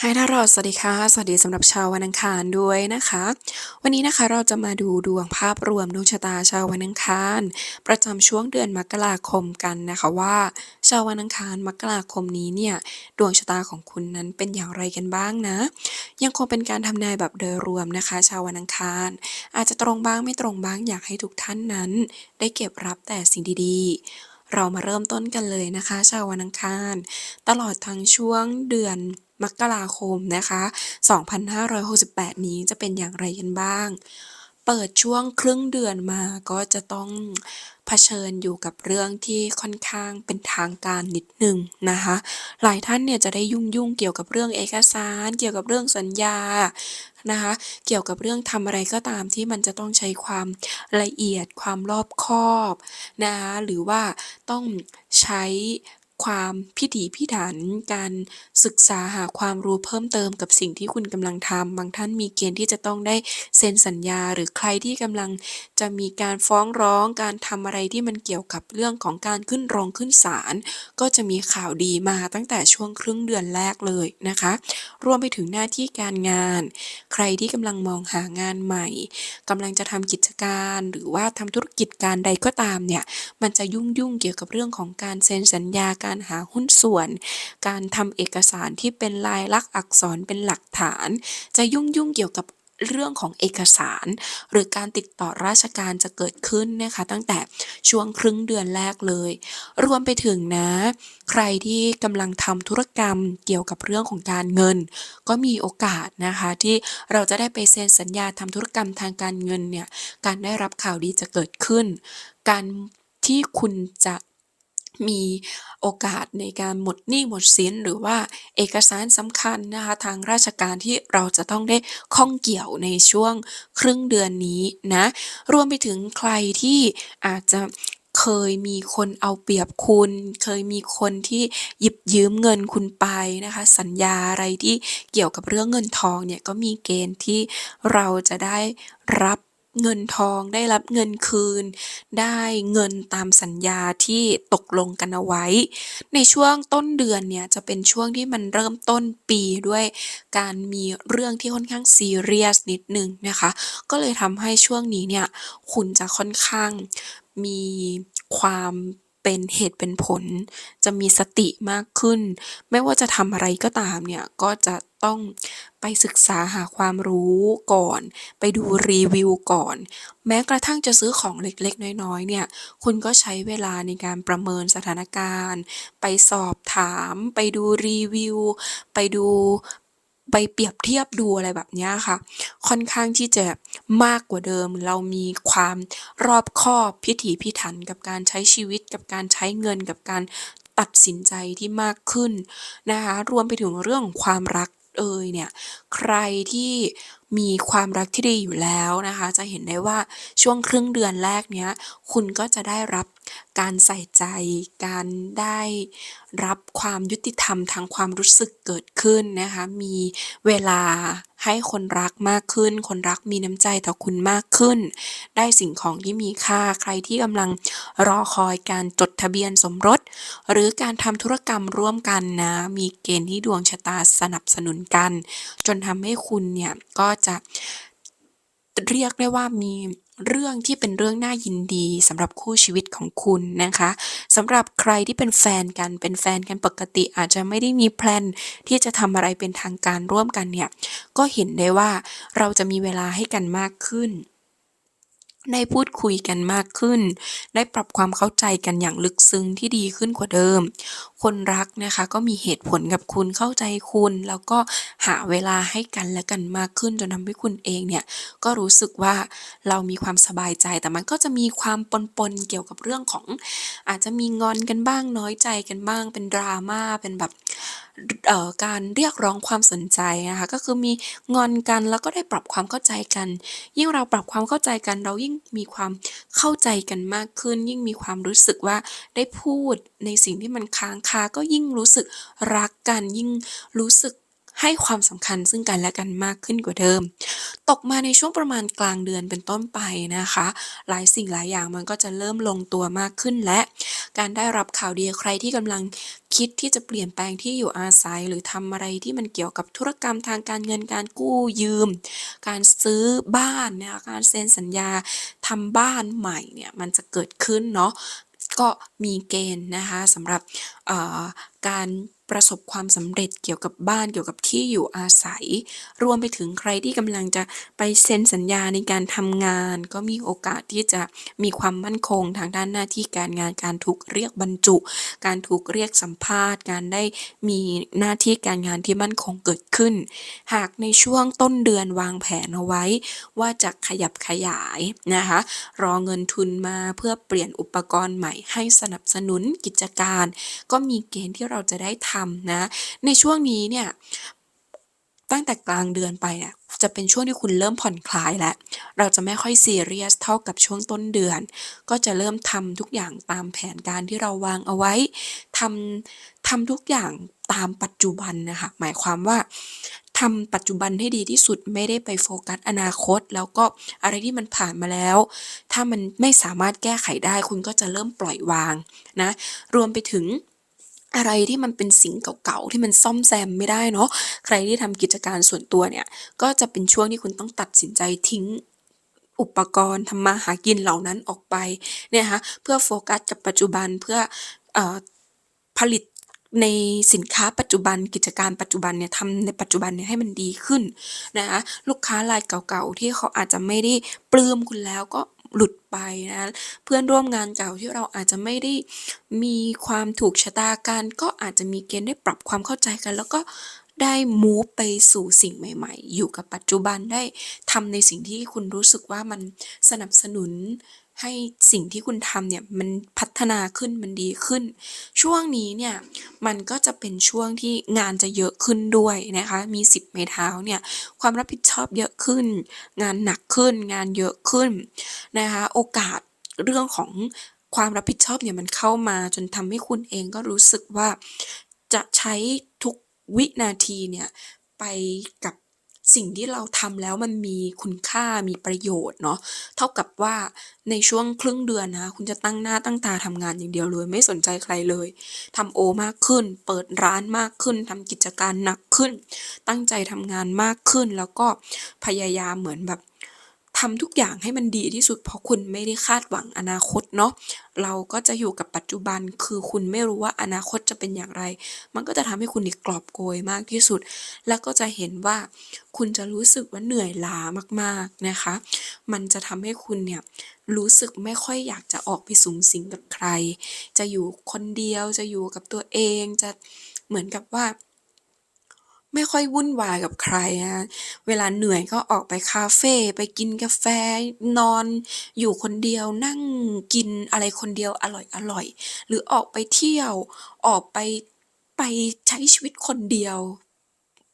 ไฮทารอดสวัสดีค่ะ สวัสดีสำหรับชาววันอังคารด้วยนะคะ วันนี้นะคะเราจะมาดูดวงภาพรวมดวงชะตาชาววันอังคาร ประจำช่วงเดือนมกราคมกันนะคะว่า ชาววันอังคารมกราคมนี้เนี่ยดวงชะตาของคุณนั้นเป็นอย่างไรกันบ้างนะ ยังคงเป็นการทำนายแบบโดยรวมนะคะ ชาววันอังคาร อาจจะตรงบ้างไม่ตรงบ้างอยากให้ทุกท่านนั้น ได้เก็บรับแต่สิ่งดีๆเรามาเริ่มต้นกันเลยนะคะ ชาววันอังคาร ตลอดทั้งช่วงเดือน มกราคมนะคะ 2568 นี้จะเป็นอย่างไรกันบ้าง เปิดช่วงครึ่งเดือนมาก็จะต้องเผชิญอยู่กับเรื่องที่ค่อนข้างเป็นทางการนิดหนึ่งนะคะ หลายท่านเนี่ยจะได้ยุ่งๆเกี่ยวกับเรื่องเอกสาร เกี่ยวกับเรื่องสัญญานะคะ เกี่ยวกับเรื่องทำอะไรก็ตามที่มันจะต้องใช้ความละเอียดความรอบคอบนะคะหรือว่าต้องใช้ ความพิถีพิถัน การศึกษาหาความรู้เพิ่มเติมกับสิ่งที่คุณกำลังทำ บางท่านมีเกณฑ์ที่จะต้องได้เซ็นสัญญา หรือใครที่กำลังจะมีการฟ้องร้อง การทำอะไรที่มันเกี่ยวกับเรื่องของการขึ้นโรงขึ้นศาล ก็จะมีข่าวดีมาตั้งแต่ช่วงครึ่งเดือนแรกเลยนะคะ รวมไปถึงหน้าที่การงาน ใครที่กำลังมองหางานใหม่กำลังจะทำกิจการ หรือว่าทำธุรกิจการใดก็ตามเนี่ย มันจะยุ่งๆเกี่ยวกับเรื่องของการเซ็นสัญญาการการหาหุ้นส่วน การทำเอกสารที่เป็นลายลักษณ์อักษรเป็นหลักฐาน จะยุ่งๆเกี่ยวกับเรื่องของเอกสาร หรือการติดต่อราชการจะเกิดขึ้นนะคะตั้งแต่ช่วงครึ่งเดือนแรกเลย รวมไปถึงนะ ใครที่กำลังทำธุรกรรมเกี่ยวกับเรื่องของการเงิน ก็มีโอกาสนะคะที่เราจะได้ไปเซ็นสัญญาทำธุรกรรมทางการเงินเนี่ยการได้รับข่าวดีจะเกิดขึ้น การที่คุณจะ มีโอกาสในการหมดหนี้หมดสิน หรือว่าเอกสารสำคัญนะคะทางราชการที่เราจะต้องได้ข้องเกี่ยวในช่วงครึ่งเดือนนี้นะรวมไปถึงใครที่อาจจะเคยมีคนเอาเปรียบคุณ เคยมีคนที่หยิบยืมเงินคุณไปนะคะ สัญญาอะไรที่เกี่ยวกับเรื่องเงินทองเนี่ยก็มีเกณฑ์ที่เราจะได้รับ เงินทอง ได้รับเงินคืน ได้เงินตามสัญญาที่ตกลงกันเอาไว้ ในช่วงต้นเดือนเนี่ยจะเป็นช่วงที่มันเริ่มต้นปีด้วยการมีเรื่องที่ค่อนข้างซีเรียสนิดหนึ่งนะคะ ก็เลยทำให้ช่วงนี้เนี่ยคุณจะค่อนข้างมีความ เป็นเหตุเป็นผล จะมีสติมากขึ้น ไม่ว่าจะทำอะไรก็ตามเนี่ย ก็จะต้องไปศึกษาหาความรู้ก่อน ไปดูรีวิวก่อน แม้กระทั่งจะซื้อของเล็กๆ น้อยๆเนี่ย คุณก็ใช้เวลาในการประเมินสถานการณ์ ไปสอบถาม ไปดูรีวิว ไปดู ไปเปรียบเทียบดูอะไรแบบนี้ค่ะ ค่อนข้างที่จะมากกว่าเดิม เรามีความรอบคอบพิถีพิถันกับการใช้ชีวิตกับการใช้เงินกับการตัดสินใจที่มากขึ้นนะคะ รวมไปถึงเรื่องของความรักเอยเนี่ยใครที่มีความรักที่ดีอยู่แล้วนะคะ จะเห็นได้ว่าช่วงครึ่งเดือนแรกเนี้ย คุณก็จะได้รับ การใส่ใจ การได้รับความยุติธรรมทางความรู้สึกเกิดขึ้นนะคะ มีเวลาให้คนรักมากขึ้น คนรักมีน้ำใจต่อคุณมากขึ้น ได้สิ่งของที่มีค่า ใครที่กำลังรอคอยการจดทะเบียนสมรส หรือการทำธุรกรรมร่วมกันนะ มีเกณฑ์ที่ดวงชะตาสนับสนุนกัน จนทำให้คุณเนี่ยก็จะเรียกได้ว่ามี เรื่องที่เป็นเรื่องน่ายินดีสำหรับคู่ชีวิตของคุณนะคะสำหรับใครที่เป็นแฟนกันเป็นแฟนกันปกติอาจจะไม่ได้มีแพลนที่จะทำอะไรเป็นทางการร่วมกันเนี่ยก็เห็นได้ว่าเราจะมีเวลาให้กันมากขึ้นได้พูดคุยกันมากขึ้น ได้ปรับความเข้าใจกันอย่างลึกซึ้งที่ดีขึ้นกว่าเดิมคนรักนะคะ ก็มีเหตุผลกับคุณเข้าใจคุณ แล้วก็หาเวลาให้กันและกันมากขึ้นจนทำให้คุณเองเนี่ยก็รู้สึกว่าเรามีความสบายใจ แต่มันก็จะมีความปนๆเกี่ยวกับเรื่องของ อาจจะมีงอนกันบ้างน้อยใจกันบ้าง เป็น drama เป็นแบบเอ่อการเรียกร้องความสนใจนะคะก็คือมีงอนกันแล้วก็ได้ปรับความเข้าใจกัน ยิ่งเราปรับความเข้าใจกัน เรายิ่งมีความเข้าใจกันมากขึ้น ยิ่งมีความรู้สึกว่าได้พูดในสิ่งที่มันค้างคาก็ยิ่งรู้สึกรักกัน ยิ่งรู้สึกให้ความสำคัญซึ่งกันและกันมากขึ้นกว่าเดิม ตกมาในช่วงประมาณกลางเดือนเป็นต้นไปนะคะ หลายสิ่งหลายอย่างมันก็จะเริ่มลงตัวมากขึ้นและ การได้รับข่าวดีใครที่กำลังคิดที่จะเปลี่ยนแปลงที่อยู่อาศัย หรือทำอะไรที่มันเกี่ยวกับธุรกรรมทางการเงินการกู้ยืม การซื้อบ้านนะคะการเซ็นสัญญาทำบ้านใหม่เนี่ยมันจะเกิดขึ้นเนาะ ก็มีเกณฑ์นะคะสำหรับการ ประสบความสำเร็จเกี่ยวกับบ้านเกี่ยวกับที่อยู่อาศัย รวมไปถึงใครที่กำลังจะไปเซ็นสัญญาในการทำงาน ก็มีโอกาสที่จะมีความมั่นคงทางด้านหน้าที่การงานการถูกเรียกบรรจุ การถูกเรียกสัมภาษณ์ การได้มีหน้าที่การงานที่มั่นคงเกิดขึ้น หากในช่วงต้นเดือนวางแผนเอาไว้ ว่าจะขยับขยายนะคะรอเงินทุนมาเพื่อเปลี่ยนอุปกรณ์ใหม่ให้สนับสนุนกิจการ ก็มีเกณฑ์ที่เราจะได้ทำนะ ในช่วงนี้เนี่ยตั้งแต่กลางเดือนไปอะจะเป็นช่วงที่คุณเริ่มผ่อนคลายแล้ว เราจะไม่ค่อยซีเรียสเท่ากับช่วงต้นเดือน ก็จะเริ่มทำทุกอย่างตามแผนการที่เราวางเอาไว้ทำทำทุกอย่างตามปัจจุบันนะคะหมายความว่าทำปัจจุบันให้ดีที่สุดไม่ได้ไปโฟกัสอนาคต แล้วก็อะไรที่มันผ่านมาแล้ว ถ้ามันไม่สามารถแก้ไขได้คุณก็จะเริ่มปล่อยวางนะรวมไปถึง อะไรที่มันเป็นสิ่งเก่าๆ ที่มันซ่อมแซมไม่ได้เนาะใครที่ทำกิจการส่วนตัวเนี่ย ก็จะเป็นช่วงที่คุณต้องตัดสินใจทิ้งอุปกรณ์ทำมาหากินเหล่านั้นออกไปเนี่ยนะคะเพื่อโฟกัสกับปัจจุบันเพื่อเอ่อผลิตในสินค้าปัจจุบันกิจการปัจจุบันเนี่ยทำในปัจจุบันเนี่ยให้มันดีขึ้นนะคะลูกค้ารายเก่าๆ ที่เขาอาจจะไม่ได้ปลื้มคุณแล้วก็ หลุดไปนะเพื่อนร่วมงานเก่าที่เราอาจจะไม่ได้มีความถูกชะตากันก็อาจจะมีเกณฑ์ได้ปรับความเข้าใจกัน แล้วก็ได้มูฟไปสู่สิ่งใหม่ ๆ อยู่กับปัจจุบันได้ทำในสิ่งที่คุณรู้สึกว่ามันสนับสนุนให้สิ่งที่คุณทำเนี่ยมันพัฒนาขึ้นมันดีขึ้น ช่วงนี้เนี่ยมันก็จะเป็นช่วงที่งานจะเยอะขึ้นด้วยนะคะมี10ไม้เท้าเนี่ยความรับผิดชอบเยอะขึ้น งานหนักขึ้น งานเยอะขึ้น นะคะโอกาสเรื่องของความรับผิดชอบเนี่ยมันเข้ามาจนทำให้คุณเองก็รู้สึกว่าจะใช้ทุกวินาทีเนี่ยไปกับสิ่งที่เราทำแล้วมันมีคุณค่ามีประโยชน์เนาะเท่ากับว่าในช่วงครึ่งเดือนนะ คุณจะตั้งหน้าตั้งตาทำงานอย่างเดียวเลย ไม่สนใจใครเลยทำโอมากขึ้น เปิดร้านมากขึ้นทำกิจการหนักขึ้น ตั้งใจทำงานมากขึ้นแล้วก็พยายามเหมือนแบบ ทำทุกอย่างให้มันดีที่สุด เพราะคุณไม่ได้คาดหวังอนาคตเนาะเราก็จะอยู่กับปัจจุบันคือคุณไม่รู้ว่าอนาคตจะเป็นอย่างไร มันก็จะทำให้คุณนี่กลอบโกยมากที่สุด แล้วก็จะเห็นว่าคุณจะรู้สึกว่าเหนื่อยล้ามากๆนะคะ มันจะทำให้คุณเนี่ยรู้สึกไม่ค่อยอยากจะออกไปสุงสิงกับใคร จะอยู่คนเดียวจะอยู่กับตัวเองจะเหมือนกับว่า ไม่ค่อยวุ่นวายกับใครนะคะ เวลาเหนื่อยก็ออกไปคาเฟ ไปกินกาแฟ นอนอยู่คนเดียว นั่งกินอะไรคนเดียวอร่อย ๆ หรือออกไปเที่ยว ออกไป ไปใช้ชีวิตคนเดียว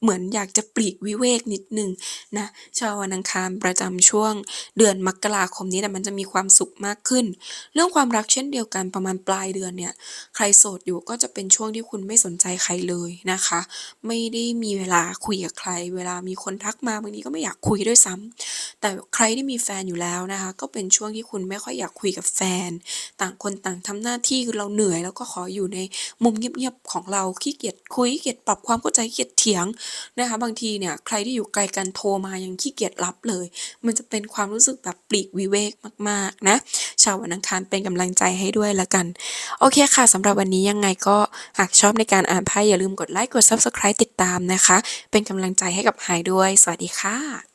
เหมือนอยากจะปลีกวิเวกนิดหนึ่งนะชาววันอังคารประจำช่วงเดือนมกราคมนี้แต่มันจะมีความสุขมากขึ้น เรื่องความรักเช่นเดียวกันประมาณปลายเดือนเนี่ยใครโสดอยู่ก็จะเป็นช่วงที่คุณไม่สนใจใครเลยนะคะ ไม่ได้มีเวลาคุยกับใคร เวลามีคนทักมาบางทีก็ไม่อยากคุยด้วยซ้ำ แต่ใครที่มีแฟนอยู่แล้วนะคะ ก็เป็นช่วงที่คุณไม่ค่อยอยากคุยกับแฟน ต่างคนต่างทำหน้าที่คือเราเหนื่อยเราก็ขออยู่ในมุมเงียบๆของเราขี้เกียจคุยขี้เกียจปรับความเข้าใจขี้เกียจเถียงนะคะ บางทีเนี่ยใครที่อยู่ไกลกันโทรมายังขี้เกียจรับเลย มันจะเป็นความรู้สึกแบบปลีกวิเวกมากๆนะชาววันอังคารเป็นกำลังใจให้ด้วยล้วกัน โอเคค่ะสำหรับวันนี้ยังไงก็หากชอบในการอ่านไพ่อย่าลืมกดไลก์กดซับสไครบ์ติดตามนะคะ เป็นกำลังใจให้กับไฮด้วย สวัสดีค่ะ